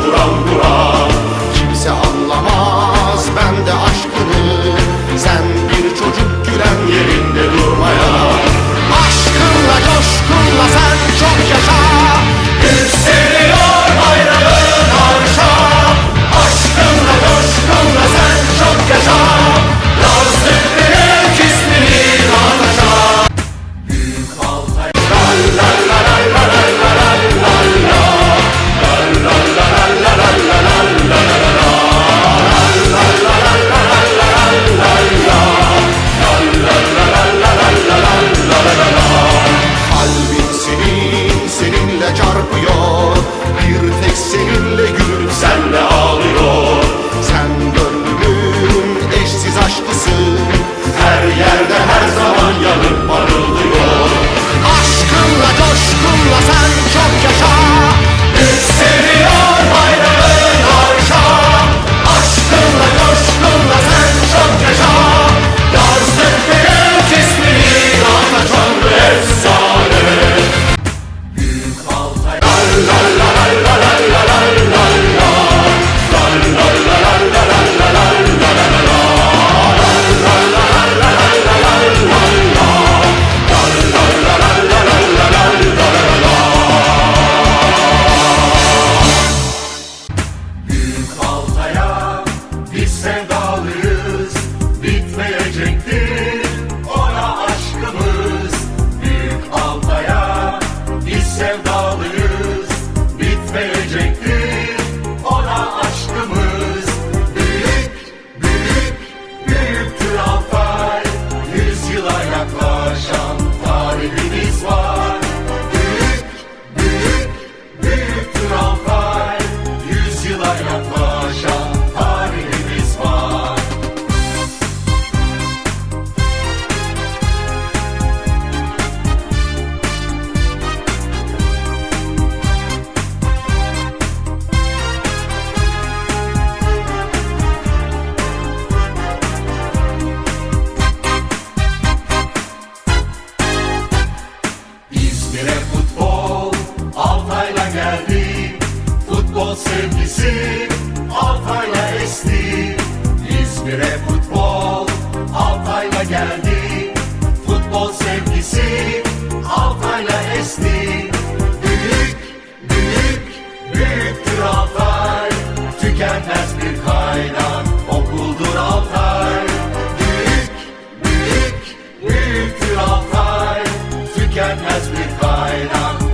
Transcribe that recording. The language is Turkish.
무럭무럭 İzmir'e futbol. Altay'la geldi. Futbol sevgisi Altay'la esti. Büyük, büyük, büyüktür Altay. Tükenmez bir kaynak Okuldur Altay. Büyük, büyük, büyüktür Altay. Tükenmez bir kaynak